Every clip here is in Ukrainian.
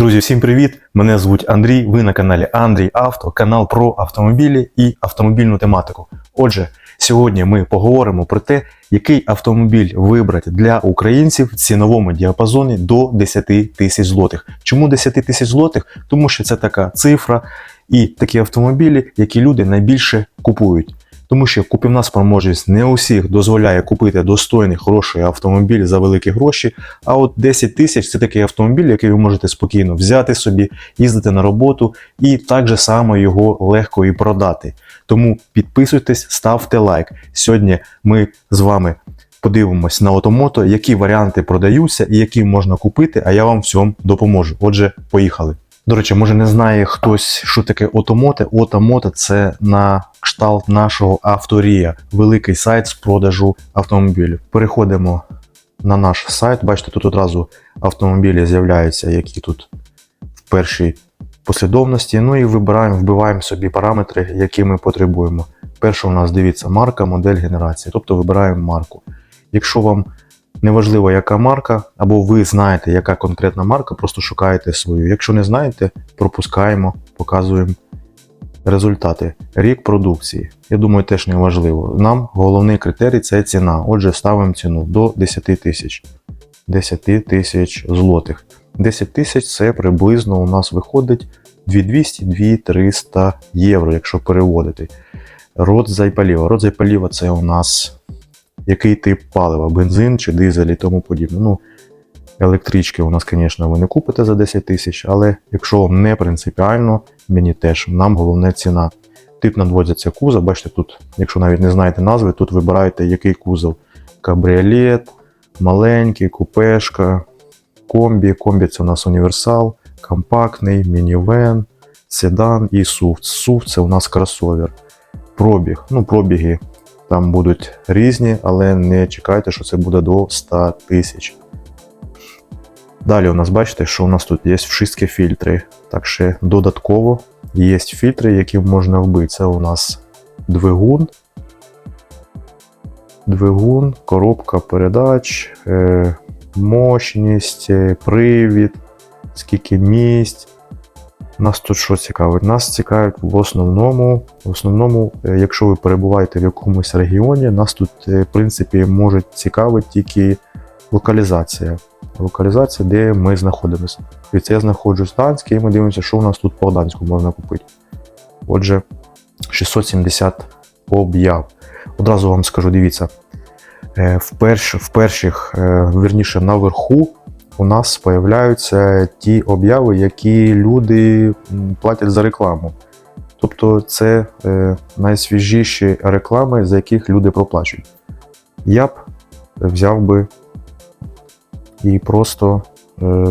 Друзі, всім привіт! Мене звуть Андрій. Ви на каналі Андрій Авто, канал про автомобілі і автомобільну тематику. Отже, сьогодні ми поговоримо про те, який автомобіль вибрати для українців в ціновому діапазоні до 10 тисяч злотих. Чому 10 тисяч злотих? Тому що це така цифра і такі автомобілі, які люди найбільше купують. Тому що купівна спроможність не усіх дозволяє купити достойний хороший автомобіль за великі гроші. А от 10 тисяч це такий автомобіль, який ви можете спокійно взяти собі, їздити на роботу і так же само його легко і продати. Тому підписуйтесь, ставте лайк. Сьогодні ми з вами подивимось на Отомото, які варіанти продаються і які можна купити, а я вам в цьому допоможу. Отже, поїхали. До речі, може не знає хтось, що таке Отомоте. Отомото це на кшталт нашого авторія, великий сайт з продажу автомобілів. Переходимо на наш сайт. Бачите, тут одразу автомобілі з'являються, які тут в першій послідовності. Ну і вибираємо, вбиваємо собі параметри, які ми потребуємо. Перше у нас дивіться марка, модель генерації, тобто вибираємо марку. Якщо вам Неважливо, яка марка, або ви знаєте, яка конкретна марка, просто шукаєте свою. Якщо не знаєте, пропускаємо, показуємо результати. Рік продукції. Я думаю, теж не важливо. Нам головний критерій це ціна. Отже, ставимо ціну до 10 тисяч. 10 тисяч злотих. 10 тисяч це приблизно у нас виходить 2200-2300 євро, якщо переводити. Род зайпаліва. Род зайпаліва це у нас який тип палива, бензин чи дизель і тому подібне. Ну, електрички у нас, звісно, ви не купите за 10 тисяч, але якщо не принципіально, мені теж, нам головне ціна. Тип надводиться кузов, бачите, тут, якщо навіть не знаєте назви, тут вибираєте який кузов. Кабріолет, маленький, купешка, комбі. Комбі це у нас універсал, компактний, мінівен, седан і SUV. SUV це у нас кросовер. Пробіг. Ну, пробіги там будуть різні, але не чекайте, що це буде до 100 тисяч. Далі у нас бачите, що у нас тут є вшисткі фільтри. Так ще додатково є фільтри, які можна вбити. Це у нас двигун, двигун, коробка передач, е, мощність, е, привід, скільки місць. Нас тут що цікавить? Нас цікавить в основному, в основному, е, якщо ви перебуваєте в якомусь регіоні, нас тут, е, в принципі, може цікавити тільки локалізація. Локалізація, де ми знаходимося. І це я знаходжусь в Гданській, і ми дивимося, що у нас тут по Гданську можна купити. Отже, 670 об'яв. Одразу вам скажу, дивіться, е, в, перш, в перших, верніше наверху, у нас появляються ті обяви, які люди платять за рекламу. Тобто це е, найсвіжіші реклами, за яких люди проплачують. Я б взяв би і просто е,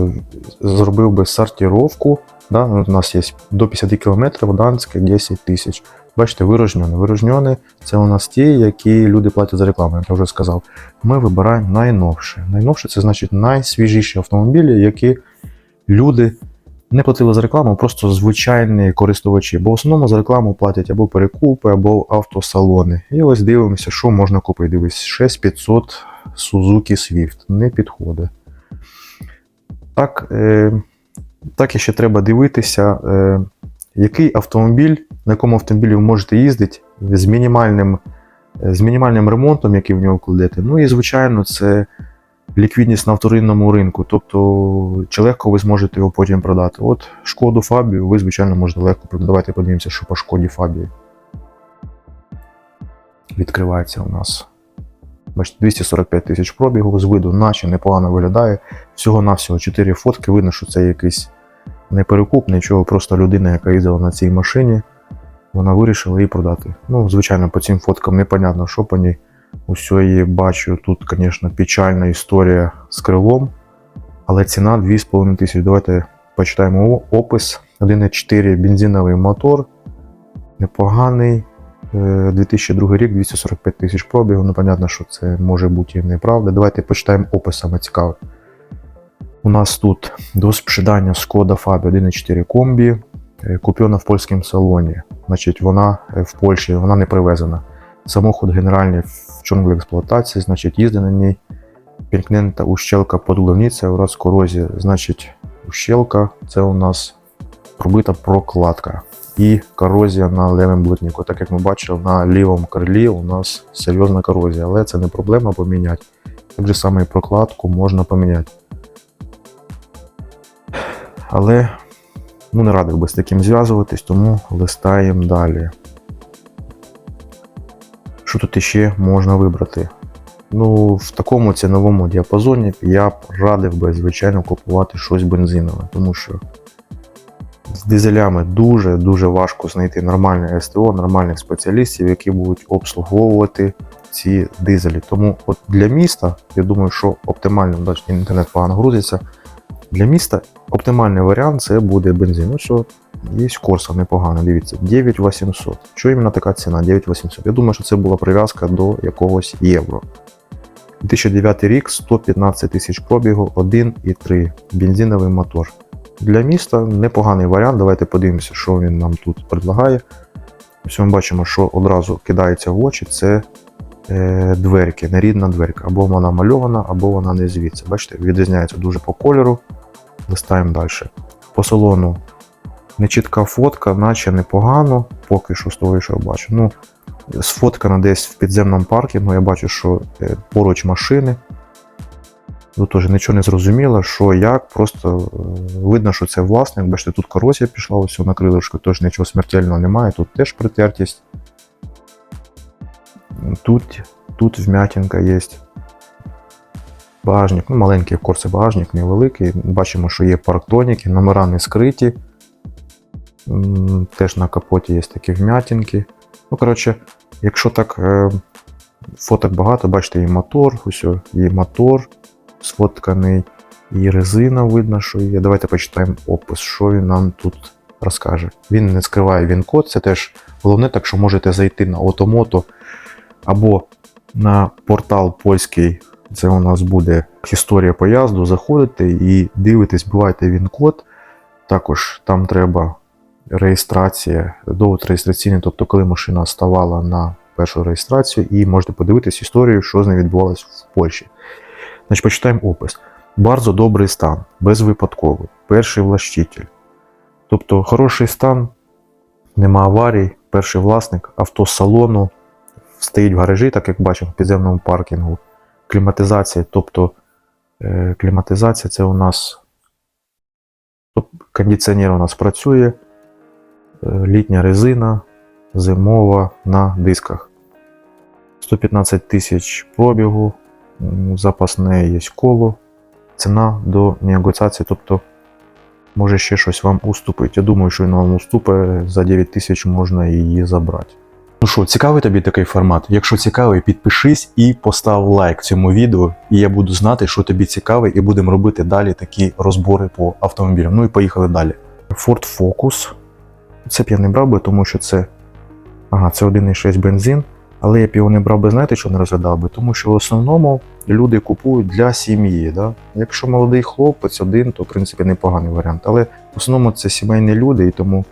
зробив би сортировку. Да? У нас є до 50 км, Данське 10 тисяч. Бачите, вирожньони. Вирожньони це у нас ті, які люди платять за рекламу, як я вже сказав. Ми вибираємо найновше. Найновше це значить найсвіжіші автомобілі, які люди не платили за рекламу, просто звичайні користувачі. Бо в основному за рекламу платять або перекупи, або автосалони. І ось дивимося, що можна купити. Дивись, 6500 Suzuki Swift. Не підходить. Так, е, так і ще треба дивитися, е, який автомобіль, на якому автомобілі ви можете їздити з мінімальним, е, з мінімальним ремонтом, який в нього вкладете. Ну і, звичайно, це ліквідність на вторинному ринку. Тобто, чи легко ви зможете його потім продати. От шкоду Фабію ви, звичайно, можете легко продати. Давайте подивимося, що по шкоді Фабії. Відкривається у нас. Бачите, 245 тисяч пробігу з виду, наче непогано виглядає. Всього-навсього 4 фотки. Видно, що це якийсь не перекуп, нічого, просто людина, яка їздила на цій машині, вона вирішила її продати. Ну, звичайно, по цим фоткам непонятно, що по ній. Усе її бачу. Тут, звісно, печальна історія з крилом, але ціна 2,5 тисяч. Давайте почитаємо опис. 1,4 бензиновий мотор. Непоганий. Е, 2002 рік, 245 тисяч пробігу. Ну, понятно, що це може бути і неправда. Давайте почитаємо опис саме цікаве. У нас тут до спожидання Skoda Fabia 1.4 комбі, е, куплена в польському салоні. Значить, вона е, в Польщі, вона не привезена. Самохід генеральний в чорній експлуатації, значить, їздить на ній. Пінкнента ущелка подуливниця в розкорозі, значить, ущелка це у нас пробита прокладка і корозія на лівому блотнику. Так як ми бачили, на лівому крилі у нас серйозна корозія, але це не проблема поміняти. Так же саме і прокладку можна поміняти. Але ну, не радив би з таким зв'язуватись, тому листаємо далі. Що тут іще можна вибрати? Ну, в такому ціновому діапазоні я б радив би, звичайно, купувати щось бензинове, тому що з дизелями дуже-дуже важко знайти нормальне СТО, нормальних спеціалістів, які будуть обслуговувати ці дизелі. Тому от для міста, я думаю, що оптимально, інтернет погано грузиться. Для міста оптимальний варіант це буде бензин. Ось що є корса непогана, дивіться, 9800. Що іменно така ціна? 9800. Я думаю, що це була прив'язка до якогось євро. 2009 рік, 115 тисяч пробігу, 1,3 бензиновий мотор. Для міста непоганий варіант. Давайте подивимося, що він нам тут предлагає. Ось ми бачимо, що одразу кидається в очі, це е, дверки, нерідна дверка. Або вона мальована, або вона не звідси. Бачите, відрізняється дуже по кольору. Листаємо далі. По салону нечітка фотка, наче непогано, поки що з того, що я бачу. Ну, сфоткана десь в підземному паркінгу, я бачу, що е, поруч машини. Тут теж нічого не зрозуміло, що як, просто е, видно, що це власник. Бачите, тут корозія пішла, ось на крилишку, теж нічого смертельного немає, тут теж притертість. Тут, тут вмятинка є. Багажник, ну маленький в корці багажник, невеликий. Бачимо, що є парктоніки, номера не скриті. Теж на капоті є такі вмятинки. Ну, коротше, якщо так е, фоток багато, бачите, і мотор, ось о, і мотор сфотканий, і резина видно, що є. Давайте почитаємо опис, що він нам тут розкаже. Він не скриває він код, це теж головне, так що можете зайти на Automoto або на портал польський. Це у нас буде історія поїзду. Заходите і дивитесь, бувайте він код. Також там треба реєстрація, довод реєстраційний, тобто коли машина ставала на першу реєстрацію, і можете подивитись історію, що з нею відбувалось в Польщі. Значить, почитаємо опис. Bardzo добрий стан, безвипадковий, перший влащитель. Тобто хороший стан, нема аварій, перший власник, авто з салону стоїть в гаражі, так як бачимо, в підземному паркінгу. Кліматизація, тобто е, кліматизація це у нас тобто, кондиціонер у нас працює, е, літня резина, зимова на дисках. 115 тисяч пробігу, запасне є коло, ціна до негоціації, тобто може ще щось вам уступить. Я думаю, що він вам уступить, за 9 тисяч можна її забрати. Ну що, цікавий тобі такий формат? Якщо цікавий, підпишись і постав лайк цьому відео, і я буду знати, що тобі цікавий, і будемо робити далі такі розбори по автомобілям. Ну і поїхали далі. Ford Focus. Це б я не брав би, тому що це. Ага, це 1,6 бензин. Але я б його не брав би, знаєте, що не розглядав би? Тому що в основному люди купують для сім'ї. Да? Якщо молодий хлопець один, то в принципі непоганий варіант. Але в основному це сімейні люди, і тому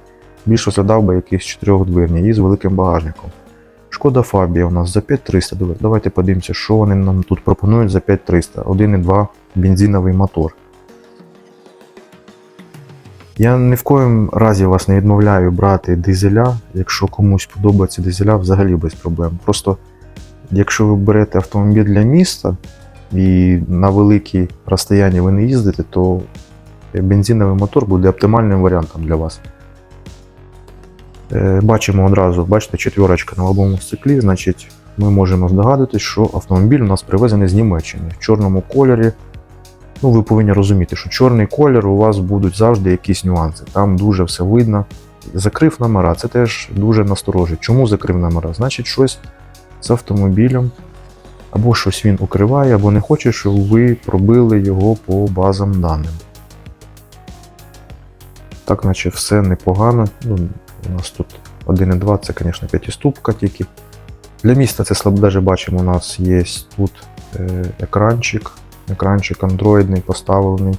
більш розглядав би якийсь чотирьохдверні і з великим багажником. Шкода Фабія у нас за 5300. Давай- Давайте подивимося, що вони нам тут пропонують за 5300. 1,2 бензиновий мотор. Я ні в коїм разі вас не відмовляю брати дизеля. Якщо комусь подобається дизеля, взагалі без проблем. Просто якщо ви берете автомобіль для міста і на великі розстояння ви не їздите, то бензиновий мотор буде оптимальним варіантом для вас. Е, Бачимо одразу, бачите, четверочка на лобовому стеклі, значить, ми можемо здогадатись, що автомобіль у нас привезений з Німеччини в чорному кольорі. Ну, ви повинні розуміти, що чорний колір у вас будуть завжди якісь нюанси. Там дуже все видно. Закрив номера, це теж дуже насторожить. Чому закрив номера? Значить, щось з автомобілем, або щось він укриває, або не хоче, щоб ви пробили його по базам даним. Так, наче все непогано. Ну, у нас тут 1,2, це, звісно, п'ятиступка тільки. Для міста це слабо даже бачимо, у нас є тут е, екранчик. Екранчик андроїдний поставлений.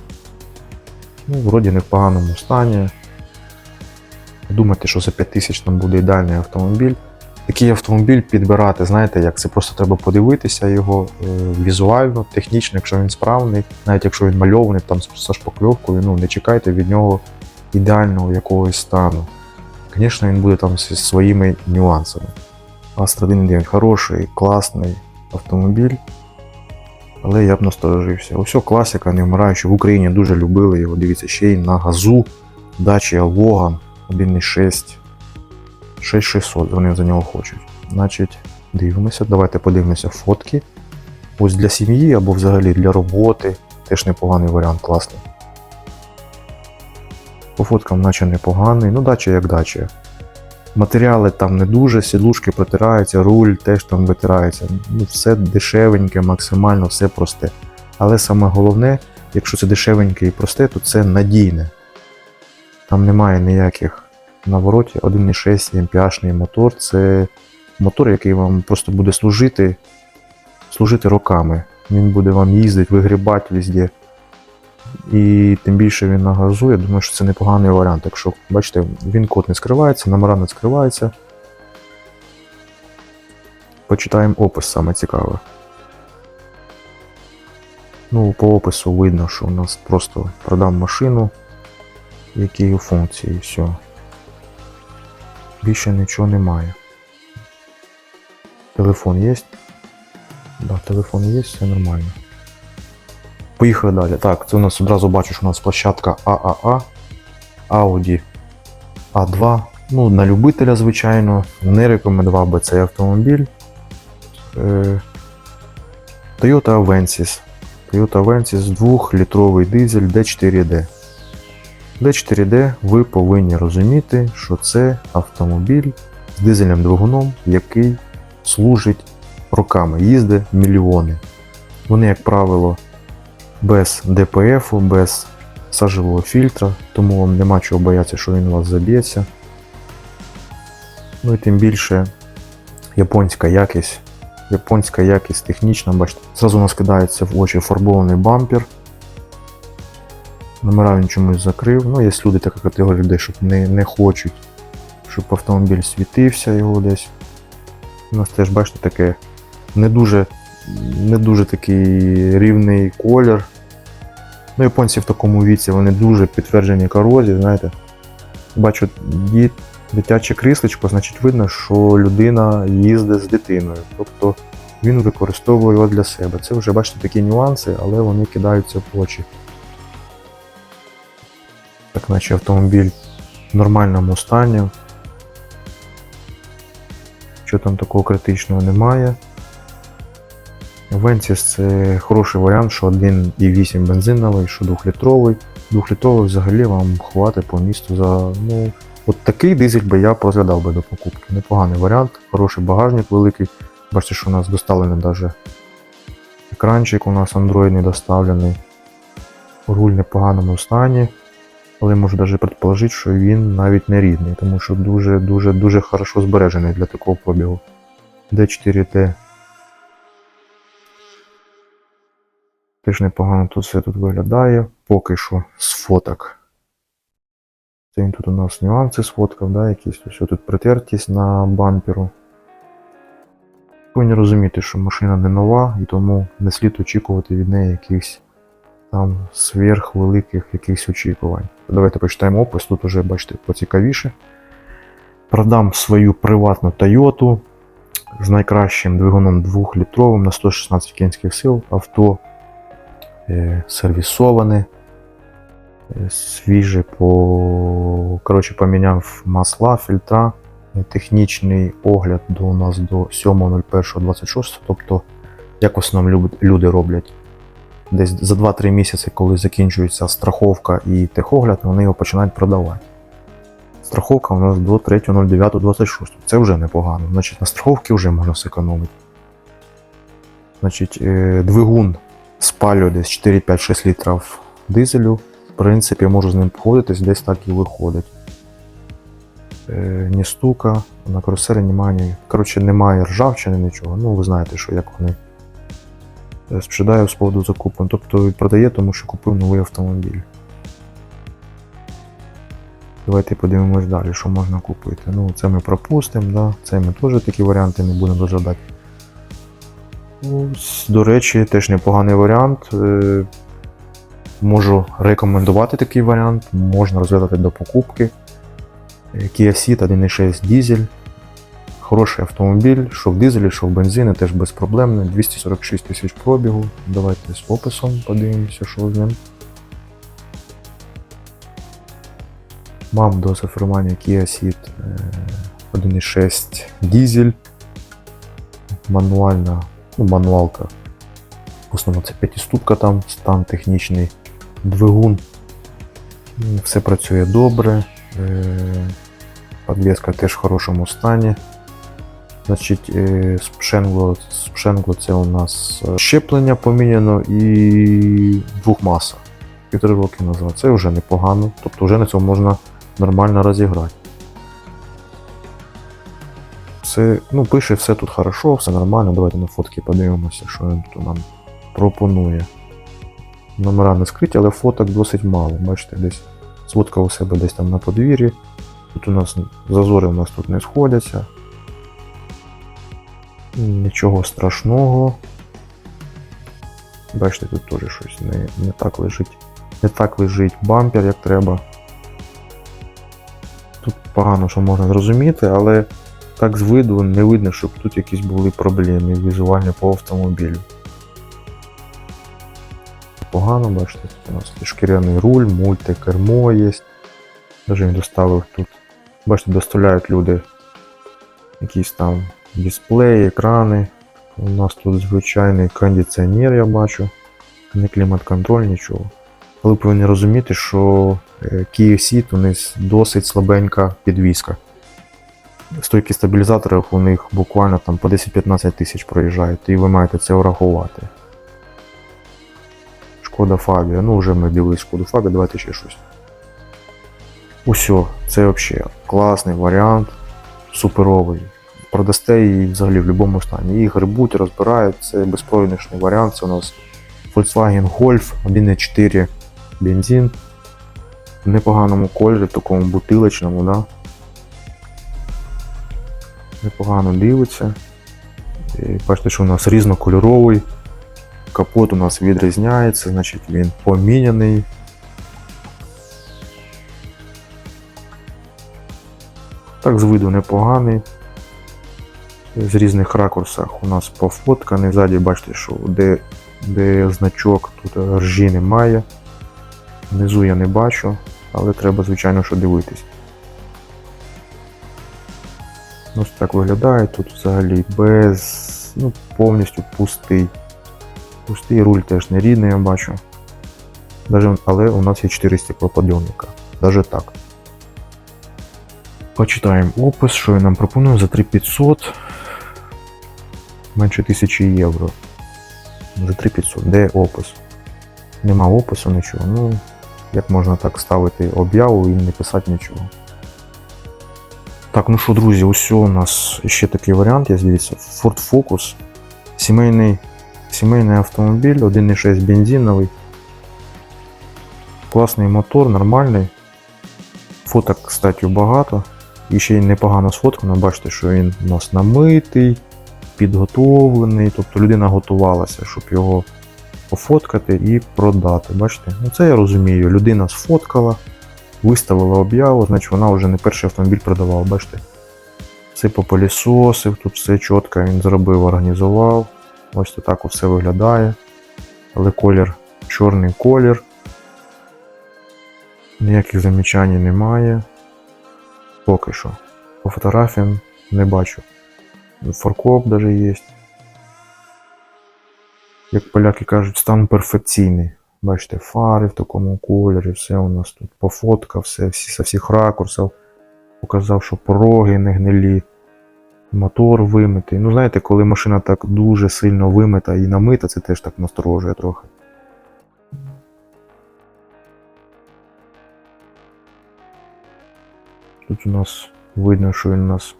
Ну, вроді не в поганому стані. Думайте, що за 5000 там буде ідеальний автомобіль. такий автомобіль підбирати, знаєте, як це просто треба подивитися його е, візуально, технічно, якщо він справний, навіть якщо він мальований там з шпакльовкою, ну не чекайте від нього ідеального якогось стану. Звісно, він буде там зі своїми нюансами. Astra 1.9 хороший, класний автомобіль. Але я б насторожився. Ось класика, не вмираючи. В Україні дуже любили його. Дивіться, ще й на газу. Dacia Logan 1.6. 6600 вони за нього хочуть. Значить, дивимося, давайте подивимося фотки. Ось для сім'ї або взагалі для роботи. Теж непоганий варіант, класний. По фоткам наче непоганий, ну дача як дача. Матеріали там не дуже, сідлушки протираються, руль теж там витирається. Ну, все дешевеньке, максимально все просте. Але саме головне, якщо це дешевеньке і просте, то це надійне. Там немає ніяких навороті 1.6 МПАшний мотор. Це мотор, який вам просто буде служити, служити роками. Він буде вам їздити, вигрібати везде. І тим більше він на газу, я думаю, що це непоганий варіант. Якщо, бачите, він код не скривається, номера не скриваються. Почитаємо опис, саме цікаве. Ну, по опису видно, що у нас просто продам машину, які у функції, і все. Більше нічого немає. Телефон є? Да, телефон є, все нормально. Поїхали далі. Так, це у нас одразу бачу, що у нас площадка ААА, Audi A2. Ну, на любителя, звичайно, не рекомендував би цей автомобіль. Е, Toyota Avensis. Toyota Avensis 2-літровий дизель D4D. D4D ви повинні розуміти, що це автомобіль з дизельним двигуном, який служить роками, їздить мільйони. Вони, як правило, без ДПФ, без сажевого фільтра, тому вам нема чого боятися, що він у вас заб'ється. Ну і тим більше японська якість. Японська якість технічна, бачите, зразу у нас кидається в очі фарбований бампер. Номера він чомусь закрив. Ну, є люди така категорія людей, щоб не, не хочуть, щоб автомобіль світився його десь. У нас теж, бачите, таке не дуже, не дуже такий рівний колір. Ну, японці в такому віці вони дуже підтверджені корозії, знаєте. Бачу діт, дитяче кріслечко, значить видно, що людина їздить з дитиною. Тобто він використовує його для себе. Це вже бачите такі нюанси, але вони кидаються в очі. Так наче автомобіль в нормальному стані. Що там такого критичного немає. Венсіс це хороший варіант, що 1,8 бензиновий, що 2-літровий. 2-літровий взагалі вам хватить по місту за. ну, От такий дизель би я розглядав би до покупки. Непоганий варіант, хороший багажник великий. Бачите, що у нас доставлений навіть екранчик, у нас андроїдний доставлений. Руль в непоганому стані. Але можу навіть предположити, що він навіть не рідний, тому що дуже-дуже дуже хорошо збережений для такого пробігу. D4T. Теж непогано тут все тут виглядає. Поки що з фоток. Це він тут у нас нюанси сфоткав, да, якісь ось тут притертість на бамперу. Повинні розуміти, що машина не нова, і тому не слід очікувати від неї якихось там сверхвеликих якихось очікувань. Давайте почитаємо опис, тут уже, бачите, поцікавіше. Продам свою приватну Toyota з найкращим двигуном 2-літровим на 116 кінських сил. Авто сервісоване, е, свіже по. Коротше, поміняв масла, фільтра. Е, Технічний огляд до у нас до 7.01.26, тобто, як в основному люди роблять десь за 2-3 місяці, коли закінчується страховка і техогляд, вони його починають продавати. Страховка у нас до 3.09.26. Це вже непогано. Значить, на страховці вже можна зекономити. Значить, е, двигун спалює десь 4-5-6 літрів дизелю. В принципі, можу з ним походитись, десь так і виходить. Е, Ні стука, на карусері немає. Коротше, немає ржавчини, нічого. Ну, ви знаєте, що як вони Е, з поводу закупу. Тобто продає, тому що купив новий автомобіль. Давайте подивимось далі, що можна купити. Ну, це ми пропустимо, да? це ми теж такі варіанти не будемо розглядати. Ну, До речі, теж непоганий варіант. Е, Можу рекомендувати такий варіант, можна розглядати до покупки. Е, Kia Ceed 1.6 дізель. Хороший автомобіль, що в дизелі, що в бензині, теж безпроблемний. 246 тисяч пробігу. Давайте з описом подивимося, що з ним. Мам до цифрування Kia Ceed е, 1.6 дізель. Мануальна, ну, мануалка. В основному це п'ятиступка там, стан технічний, двигун. Все працює добре. Е, Подвеска теж в хорошому стані. Значить, е, з Pshenglo, це у нас е, щеплення поміняно і двохмаса. Півтори роки назад. Це вже непогано. Тобто вже на цьому можна нормально розіграти. Все, ну, пише все тут хорошо, все нормально. Давайте на фотки подивимося, що він тут нам пропонує. Номера не скриті, але фоток досить мало. Бачите, десь сфоткав у себе десь там на подвір'ї. Тут у нас зазори у нас тут не сходяться. Нічого страшного. Бачите, тут теж щось не, не так лежить. Не так лежить бампер, як треба. Тут погано, що можна зрозуміти, але так з виду не видно, щоб тут якісь були проблеми візуальні по автомобілю. Погано, бачите, тут у нас шкіряний руль, мультикермо є. Даже він доставив тут. Бачите, доставляють люди якісь там дисплеї, екрани. У нас тут звичайний кондиціонер, я бачу. Не клімат-контроль, нічого. Але повинні розуміти, що е, Kia у них досить слабенька підвіска. Стойки стабілізаторів у них буквально там по 10-15 тисяч проїжджають, і ви маєте це врахувати. Шкода Фабія. Ну, вже ми дивились Шкоду Фабія, давайте ще щось. Усьо, це взагалі класний варіант, суперовий. Продасте її взагалі в будь-якому стані. Її грибуть, розбирають, це безпрограшний варіант. Це у нас Volkswagen Golf 1.4 бензин. В непоганому кольорі, такому бутилочному, да? Непогано дивиться. І бачите, що у нас різнокольоровий. Капот у нас відрізняється, значить він поміняний. Так, з виду непоганий. З різних ракурсах у нас пофотканий. Ззаді бачите, що де, де значок, тут ржі немає. Внизу я не бачу, але треба, звичайно, що дивитись. Ось так виглядає. Тут взагалі без. ну, повністю пустий. Пустий руль теж не рідний, я бачу. Даже, але у нас є 4 стеклоподйомника. Даже так. Почитаємо опис, що він нам пропонує за 3500. Менше 1000 євро. За 3500. Де опис? Нема опису, нічого. Ну, як можна так ставити об'яву і не писати нічого. Так, ну що, друзі, ось у нас ще такий варіант, є, дивіться, Ford Focus. Сімейний, сімейний автомобіль, 1.6 бензиновий. Класний мотор, нормальний. Фоток, кстати, багато. І ще й непогано сфоткано. Бачите, що він у нас намитий, підготовлений. Тобто людина готувалася, щоб його пофоткати і продати. Бачите? Ну це я розумію. Людина сфоткала, виставила об'яву, значить вона вже не перший автомобіль продавала. Бачите? Все попилісосив, тут все чітко він зробив, організував. Ось так все виглядає. Але колір, чорний колір. Ніяких замічань немає. Поки що. По фотографіям не бачу. Форкоп даже є. Як поляки кажуть, стан перфекційний. Бачите, фари в такому кольорі, все у нас тут пофотка, все всі, со всіх ракурсів. Показав, що пороги не гнилі, мотор вимитий. Ну, знаєте, коли машина так дуже сильно вимита і намита, це теж так насторожує трохи. Тут у нас видно, що він у нас.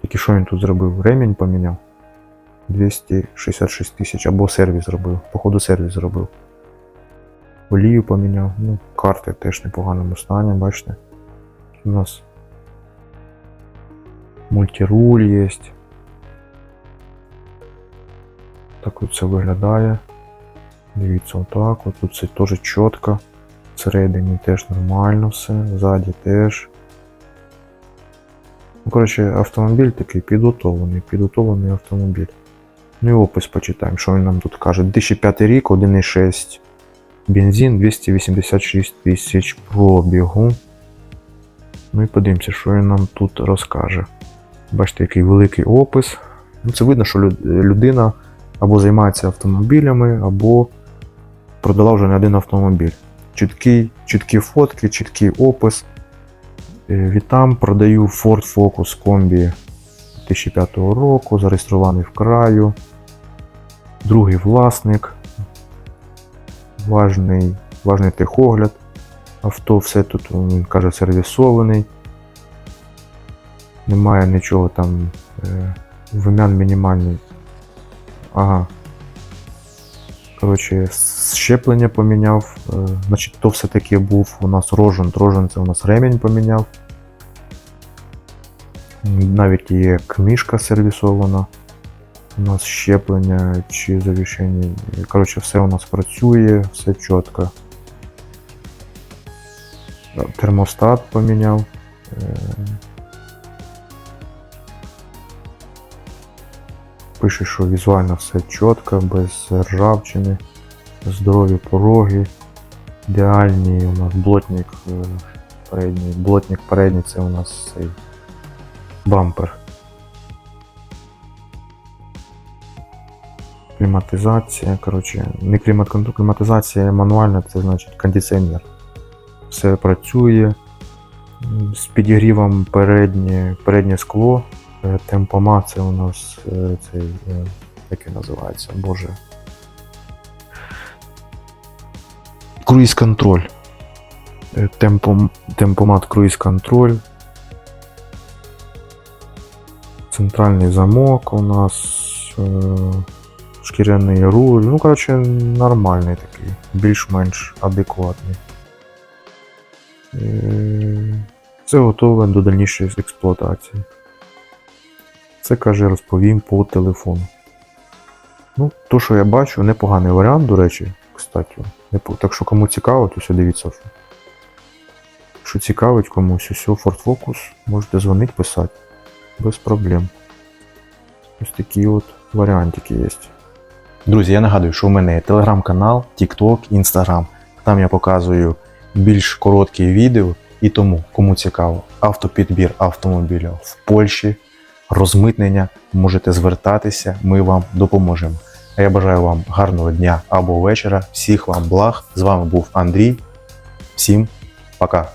Тільки що він тут зробив? Ремінь поміняв. 266 тисяч або сервіс зробив. Походу сервіс зробив. Олію поміняв. Ну, карти теж в непоганому стані, бачите. У нас мультируль є. Так це виглядає. Дивіться, отак. От тут це теж чітко. Всередині теж нормально все, ззаді теж. Ну, коротше, автомобіль такий підготовлений, підготовлений автомобіль. Ну і опис почитаємо, що він нам тут каже. 2005 рік, 1,6 бензин, 286 тисяч пробігу. Ну і подивимося, що він нам тут розкаже. Бачите, який великий опис. Ну, це видно, що людина або займається автомобілями, або продала вже не один автомобіль. Чіткий, чіткі фотки, чіткий опис. Е, Вітам, продаю Ford Focus Combi 2005 року, зареєстрований в краю. Другий власник. Важний, важний техогляд. Авто все тут, він каже, сервісований. Немає нічого там. Е, вимян мінімальний. Ага. Коротше, щеплення поміняв. Е, значить, то все-таки був у нас рожен. Рожен це у нас ремінь поміняв. Навіть є книжка сервісована. У нас щеплення чи завішення. Коротше, все у нас працює, все чітко. Термостат поміняв. Е, Пише, що візуально все чітко, без ржавчини, здорові пороги, ідеальні у нас блотник е, передній. Блотник передній це у нас цей бампер. Кліматизація, коротше, не клімат, кліматизація мануальна, це значить кондиціонер. Все працює. З підігрівом переднє, переднє скло. Е, Темпомат це у нас е, цей, е, як він називається, боже. Круїз контроль. Темпом, темпомат круїз контроль. Центральний замок у нас. Шкіряний руль. Ну, коротше, нормальний такий, більш-менш адекватний. Е, Це готове до дальнішої експлуатації. Це каже, розповім по телефону. Ну, то, що я бачу, непоганий варіант, до речі, кстати. Так що кому цікаво, то все дивіться. Якщо цікавить комусь, усе, Ford Focus, можете дзвонити, писати. Без проблем. Ось такі от варіантики є. Друзі, я нагадую, що у мене є телеграм-канал, TikTok, Instagram. Там я показую більш короткі відео, і тому, кому цікаво, автопідбір автомобіля в Польщі, розмитнення, можете звертатися, ми вам допоможемо. А я бажаю вам гарного дня або вечора. Всіх вам благ. З вами був Андрій. Всім пока.